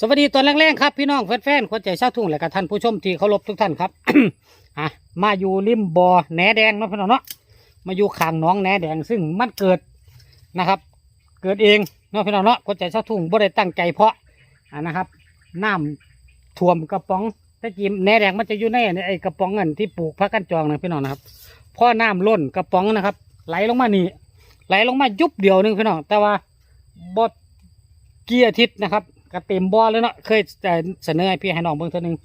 สวัสดีตอนแรกๆครับพี่น้องแฟนๆคนใจชาวทุ่งและกับท่านผู้ชมที่เคารพทุกท่านครับ อะมาอยู่ริมบ่อแหนแดงเนาะพี่น้องเนาะมาอยู่ข้างหน้องแหนแดงซึ่งมันเกิดนะครับ เกิดเองเนาะพี่น้องเนาะคนใจชาวทุ่งบ่ได้ตั้งใจเพาะอะนะครับน้ำท่วมกระป๋องตะกี้แหนแดงมันจะอยู่ในไอ้กระป๋องเงินที่ปลูกพักกันจองนะพี่น้องนะครับพอน้ำล้นกระป๋องนะครับ ไหลลงมานี่ไหลลงมายุบเดียวหนึงพี่น้องแต่ว่าบดเกียร์อาทิตย์นะครับ ก็เต็มบ่อเลยเนาะเคยแต่เสนอให้พี่ให้น้องเบิ่งเท่านึง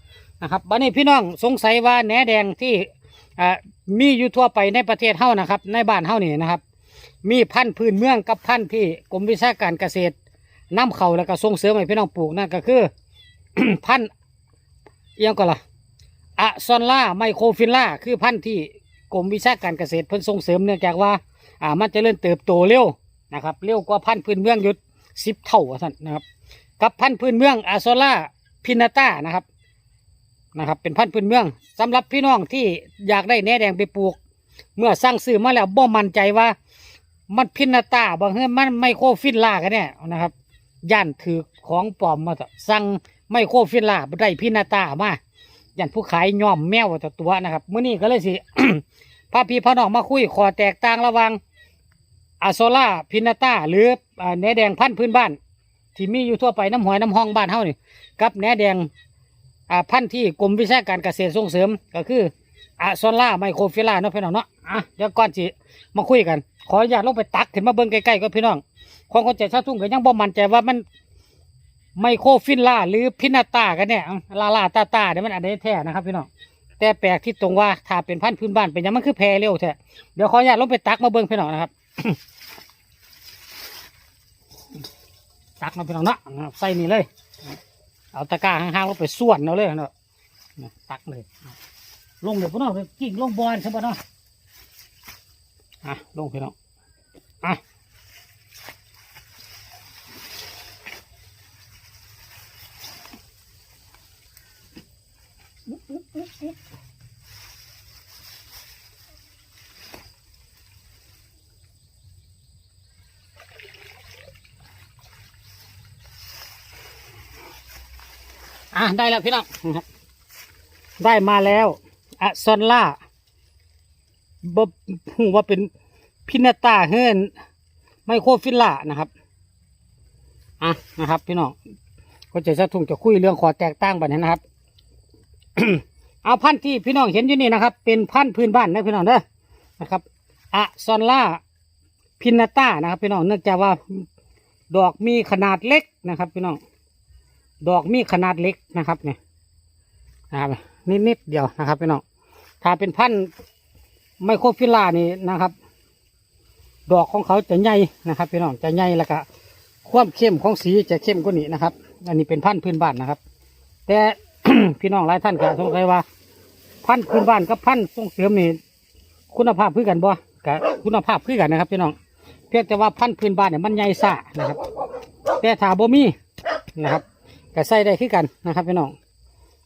นะครับบัดนี้พี่น้องสงสัยว่าแหนแดงที่อ่ามีอยู่ทั่วไปในประเทศเฮานะครับ ในบ้านเฮานี่นะครับ มีพันธุ์พื้นเมืองกับพันธุ์ที่กรมวิชาการเกษตรนำเข้าแล้วก็ส่งเสริมให้พี่น้องปลูกนั่นก็คือ พันธุ์เอียงก็ล่ะอะซอนล่าไมโครฟิลล่าคือพันธุ์ที่กรมวิชาการเกษตรเพิ่นส่งเสริมเนื่องจากว่าอ่ามันจะเริ่มเติบโตเร็วนะครับเร็วกว่าพันธุ์พื้นเมืองยุดสิบเท่าท่านนะครับ กับพันธุ์พื้นเมืองอาโซล่าพินาต้านะครับนะครับ เป็นพันธุ์พื้นเมืองสำหรับพี่น้องที่อยากได้แหนแดงไปปลูก เมื่อสร้างซื้อมาแล้วบ่มั่นใจว่า มันพินาต้าบางเฮ้ยมันไมโครฟิลล่ากันเนี่ยนะครับย่านถือของปลอมมาสั่งไมโครฟิลล่าบ่ได้พินาต้ามาย่านผู้ขายย่อมแมวแต่ตัวนะครับเมื้อนี้ก็เลยสิพาพี่พาน้องมาคุยขอแตกต่างระว่างอาโซล่าพินาต้าหรือแหนแดงพันธุ์พื้นบ้าน ที่มีอยู่ทั่วไปน้ำหอยน้ำห้องบ้านเฮานี่กับแหนแดงอ่าพันธุ์ที่กรมวิชาการเกษตรส่งเสริมก็คืออาโซล่าไมโครฟิลล่าเนาะพี่น้องเนาะอะเดี๋ยวก่อนสิมาคุยกัน ขออนุญาตลงไปตักขึ้นมาเบิ่งใกล้ๆก็พี่น้องของคนใจชาวทุ่งก็ยังบ่มั่นใจว่ามันไมโครฟิลล่าหรือพินาต้ากันเนี่ยลาลาตาตาเนี่ยมันอันไหนแท้นะครับพี่น้องแต่แปลกที่ตรงว่าถ้าเป็นพันธุ์พื้นบ้านเป็นหยังมันคือแพรเร็วแท้เดี๋ยวขออนุญาตลงไปตักมาเบิ่งพี่น้องนะครับ ตักมาพี่น้องเนาะนะครับใส่นี่เลย เอาตะกร้าห่างๆลงไปส่วนเอาเลยเนาะตักเลย ลงเดี๋ยวพี่น้องเดี๋ยวกิ่งลงบอลใช่ปะเนาะอะลงพี่น้องอะ อะได้แล้วพี่น้องได้มาแล้วอะซอนล่าบหูว่าเป็นพินาตาเฮินไมโครฟิลล่านะครับอะนะครับ พี่น้องก็จะสะทุ่งจะคุยเรื่องขอแตกต่างบันนี้นะครับ เอาพันธุ์ที่พี่น้องเห็นอยู่นี่นะครับ เป็นพันธุ์พื้นบ้านนะพี่น้องเด้อนะครับอะซอนล่าพินาตานะครับ พี่น้องเนื่องจากว่าดอกมีขนาดเล็กนะครับ พี่น้อง ดอกมีขนาดเล็กนะครับเนี่ยนะครับนิดๆเดียวนะครับพี่น้องถ้าเป็นพันธุ์ไมโครฟิล่านี่นะครับ ดอกของเขาจะใหญ่นะครับพี่น้องจะใหญ่แล้วก็ความเข้มของสีจะเข้มกว่านี้นะครับ อันนี้เป็นพันธุ์พื้นบ้านนะครับ แต่พี่น้องหลายท่านก็สงสัยว่า พันธุ์พื้นบ้านกับพันธุ์ส่งเสริมนี่คุณภาพพือกันบ่กับคุณภาพพือกันนะครับพี่น้องเพียงแต่ว่าพันธุ์พื้นบ้านเนี่ยมันใหญ่ซ่านะครับ แต่ถ้าบ่มีนะครับ ก็ใส่ได้ขึ้นกันนะครับพี่น้อง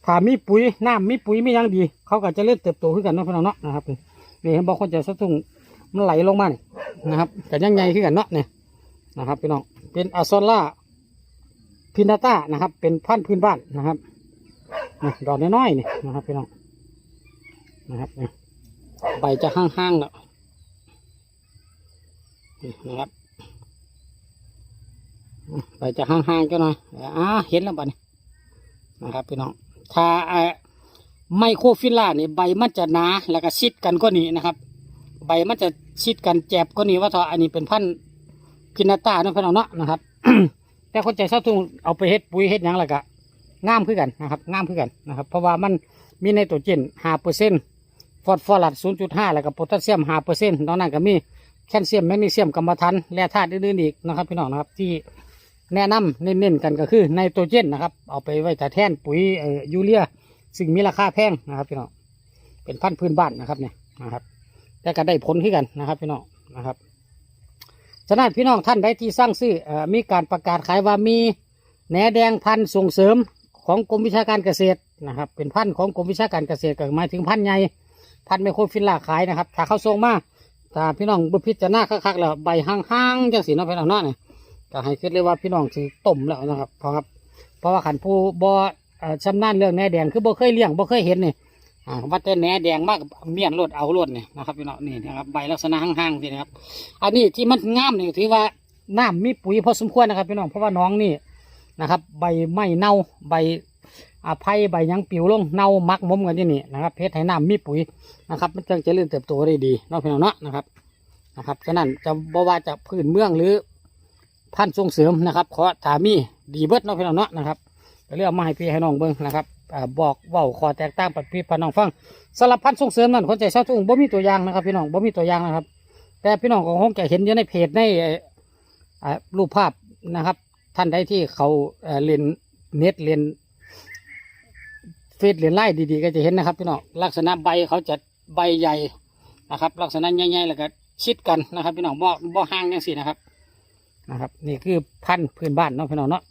ถ้ามีปุ๋ยน้ำมีปุ๋ยมียังดี เขาก็จะเริ่มเติบโตขึ้นกันเนาะพี่น้องเนาะนะครับนี่เห็นบอกคนจะสะทุ่งมันไหลลงมานี่นะครับแต่ยังไงขึ้นกันเนาะเนี่ยนะครับพี่น้องเป็นอะซอล่าพินาต้านะครับ เป็นพันธุ์พื้นบ้านนะครับนะดอกน้อยๆนี่นะครับพี่น้องนะครับนี่ใบจะห้างๆแล้วนี่นะครับ ไปจะห่างๆก็หน่อยอ่าเห็นแล้วบัดนี้นะครับพี่น้องถ้าไมโครฟิลล่านี่ใบมันจะหนาแล้วก็ชิดกันก็นี้นะครับ ใบมันจะชิดกันแจบก็นี้ว่าเถออันนี้เป็นพันธุ์พินาตาเนาะพี่น้องเนาะนะครับ แต่คนใจเศร้าทุ่งเอาไปเฮ็ดปุ๋ยเฮ็ดยังแล้วก็งามขึ้นกันนะครับงามขึ้นกันนะครับ เพราะว่ามันมีไนโตรเจนห้าเปอร์เซ็นต์ฟอสฟอรัสศูนย์จุดห้าแล้วก็โพแทสเซียมห้าเปอร์เซ็นต์นอกนั้นก็มีแคลเซียมแมกนีเซียมกัมมันถันและธาตุอื่นๆอีกนะครับพี่น้องนะครับที่ แนะนำเน้นๆกันก็คือไนโตรเจนนะครับ เอาไปไว้แต่แทนปุ๋ยเอ่อยูเรีย ซึ่งมีราคาแพงนะครับพี่น้องเป็นพันธุ์พื้นบ้านนะครับเนี่ยนะครับแต่ก็ได้ผลขึ้นกันนะครับพี่น้องนะครับฉะนั้นพี่น้องท่านใดที่สร้างซื้ออมีการประกาศขายว่ามีแหนแดงพันธุ์ส่งเสริมของกรมวิชาการเกษตรนะครับ เป็นพันธุ์ของกรมวิชาการเกษตรก็หมายถึงพันธุ์ใหญ่พันธุ์ไมโครฟิลล่าขายนะครับ ถ้าเขาส่งมาถ้าพี่น้องบุพิจารณาคักๆแล้วใบห่างๆจังสีเนาะพี่น้องเนาะเนี่ย ก็ให้คิดเลยว่าพี่น้องสิต้มแล้วนะครับเพราะครับเพราะว่าขันผู้บ่เอ่อชำนาญเรื่องแหนแดงคือบ่เคยเลี้ยงบ่เคยเห็นนี่อ่าว่าแต่แหนแดงมากเมียนรดเอารดนี่นะครับพี่น้องนี่นะครับใบลักษณะห่างๆนี่นะครับ อันนี้ที่มันงามนี่ถือว่าน้ำมีปุ๋ยพอสมควรนะครับพี่น้องเพราะว่าน้องนี่นะครับ ใบไม้เน่าใบอาไผ่ใบยังปิวลงเน่ามักมมกันที่นี่นะครับเพชรให้น้ำมีปุ๋ยนะครับ มันจึงจะเจริญเติบโตได้ดีนาะพี่น้องเนาะนะครับนะครับฉะนั้นจะบ่ว่าจะพื้นเมืองหรือ พันธุ์ส่งเสริมนะครับขอถามีดีเบิดเนาะพี่น้องเนาะนะครับก็เรียกมาให้พี่ให้น้องเบิ่งนะครับอบอกเว้าขอแตกต่างปัดพี่ปน้องฟังสำหรับพันธุ์ส่งเสริมนั่นคนใจช่าทุ่งบ่มีตัวอย่างนะครับพี่น้องบ่มีตัวอย่างนะครับ แต่พี่น้องก็คงจะเห็นอยู่ในเพจในรูปภาพนะครับ ท่านใดที่เขาเรียนเน็ตเรียนเฟซเรียนไล่ดีๆ ก็จะเห็นนะครับพี่น้องลักษณะใบเขาจะใบใหญ่นะครับ ลักษณะใหญ่ๆแล้วก็ชิดกันนะครับ พี่น้องบ่บ่ห่างอย่างสินะครับ นะครับ นี่คือพันธุ์พื้นบ้านเนาะพี่น้องเนาะ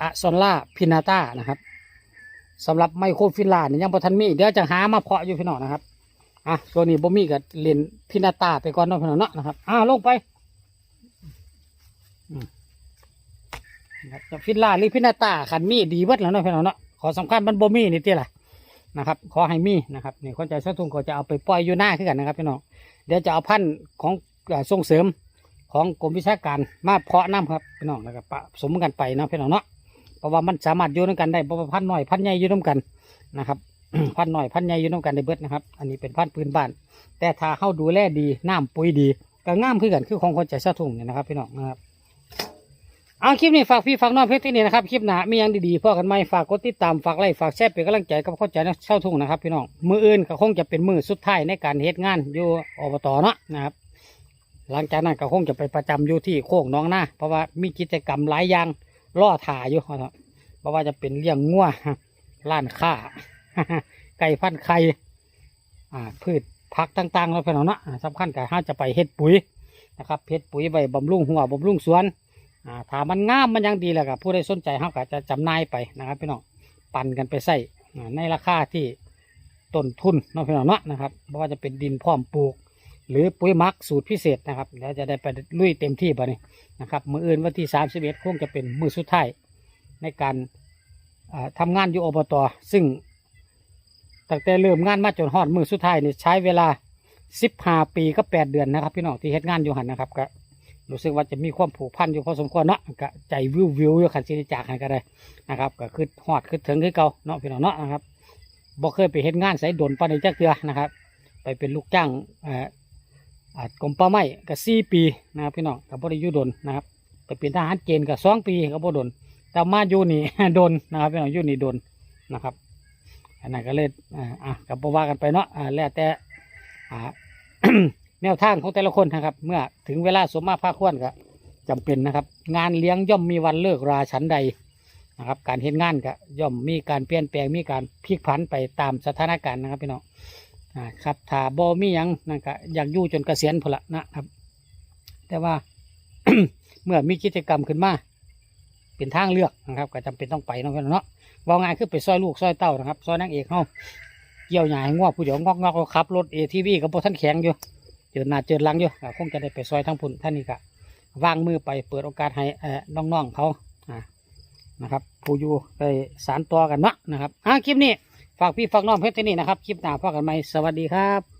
อะซอนล่าพินาต้านะครับสำหรับไมโครฟิลลาเนี่ยยังบ่ทันมีเดี๋ยวจะหามาเพาะอยู่พี่น้องนะครับอะตัวนี้บ่มีก็เลนพินาต้าไปก่อนเนาะพี่น้องเนาะนะครับอ่าลงไปจะฟินลาหรือพินาต้าขันมีดีเบิดแล้วเนาะพี่น้องเนาะขอสำคัญมันบ่มีนี่ที่ละนะครับ ขอให้มีนะครับนี่คนใจสะทุ่งก็จะเอาไปปล่อยอยู่หน้าขึ้นกันนะครับพี่น้องเดี๋ยวจะเอาพันธุ์ของส่งเสริม ของกรมวิชาการมาเพาะน้ำครับพี่น้องแล้วก็ปะสมกันไปเนาะพี่น้องเนาะเพราะว่ามันสามารถอยู่ด้วยกันได้เพราะว่าพันธุ์น้อยพันใหญ่อยู่ด้วยกันนะครับพันหน่อยพันใหญ่อยู่น้ำกันในเบิดนะครับ อันนี้เป็นพันพื้นบ้าน แต่ถ้าเข้าดูแลดีน้ำปุ๋ยดีก็ง่ามขึ้นกันคือของคนใจเศร้าทุ่งเนี่ยนะครับพี่น้องนะครับเอาคลิปนี้ฝากพี่ฝากน้องเพชรที่นี่นะครับคลิปหนามีหยังดีๆพ่อกันไหมฝากกดติดตามฝากไลค์ฝากแชร์เป็นกำลังใจกับเข้าใจนะเศร้าทุ่งนะครับพี่น้องมืออื่นก็คงจะเป็นมือสุดท้ายในการเฮ็ดงานอยู่อบตเนาะนะครับ หลังจากนั้นก็คงจะไปประจำอยู่ที่โค้งน้องหน้าเพราะว่ามีกิจกรรมหลายอย่างล่อถ่ายอยู่ครับเพราะว่าจะเป็นเลี้ยงงัวล้านค้าไก่พันไข่อ่าพืชผักต่างๆแล้วพี่องเนาะอ่าสำคัญกับห้าจะไปเฮ็ดปุ๋ยนะครับเฮ็ดปุ๋ยไว้บำรุงหัวบำรุงสวนอ่าถ้ามันงามมันยังดีแล้วก็ผู้ใดสนใจเขาก็จะจำหน่ายไปนะครับพี่น้องปั่นกันไปใส่ในราคาที่ต้นทุนเนาะพี่น้องเนาะนะครับเพราะว่าจะเป็นดินพร้อมปลูก หรือปุ๋ยมักสูตรพิเศษนะครับแล้วจะได้ไปลุยเต็มที่ไปนี่นะครับมืออื่นวันที่สามสิบเอ็ดคงจะเป็นมือสุดท้ายในการอ่าทำงานอยู่อบตซึ่งตั้งแต่เริ่มงานมาจนฮอดมือสุดท้ายนี่ใช้เวลาสิบห้าปีก็แปดเดือนนะครับ พี่น้องที่เฮ็ดงานอยู่หันนะครับก็รู้สึกว่าจะมีความผูกพันอยู่พอสมควรเนาะก็ใจวิววิวอยู่ขันสิได้จากให้ก็ได้นะครับก็คือฮอดคือถึงคือเก่าเนาะพี่น้องเนาะนะครับบ่เคยไปเฮ็ดงานใส่ดนปานนี้จักเทือนะครับ ไปเป็นลูกจ้างเอากรมป่าไม้ก็สี่ปีนะครับพี่น้องก็บ่ได้อยู่ดนนะครับไปเป็นทหารเกณฑ์ก็สองปีก็บ่ดนแต่มาอยู่นี่ดนนะครับพี่น้องอยู่นี่ดนนะครับอันนั้นก็เลยอ่าอะกับว่ากันไปเนาะอ่าแล้วแต่อ่าแนวทางของแต่ละคนนะครับ เมื่อถึงเวลาสมมาภาคควรก็จำเป็นนะครับ งานเลี้ยงย่อมมีวันเลิกราฉันใดนะครับ การเห็นงานก็ย่อมมีการเปลี่ยนแปลงมีการพลิกผันไปตามสถานการณ์นะครับพี่น้อง อ่าครับถ้าบ่มีหยังนั่นก็อยากอยู่จนเกษียณพละนะครับ แต่ว่า เมื่อมีกิจกรรมขึ้นมาเป็นทางเลือกนะครับ ก็จำเป็นต้องไปเนาะพี่น้องเนาะว่าง่ายคือไปซอยลูกซอยเต้านะครับซอยนางเอกเฮาเกี่ยวใหยายงวผู้เดียวงอกงอกๆขับรถเอทีวีกับพวกท่านแข็งอยู่เจอหน้าเจอหลังอยู่ก็คงจะได้ไปซอยทั้งพุ่นท่านนี้ก็วางมือไปเปิดโอกาสให้น้องๆเขาอ่านะครับผู้อยู่ไปสารต่อกันเนาะนะครับอ่าคลิปนี้ ฝากพี่ฝากน้องเพื่อนที่นี่นะครับ คลิปหน้าพบกันใหม่ สวัสดีครับ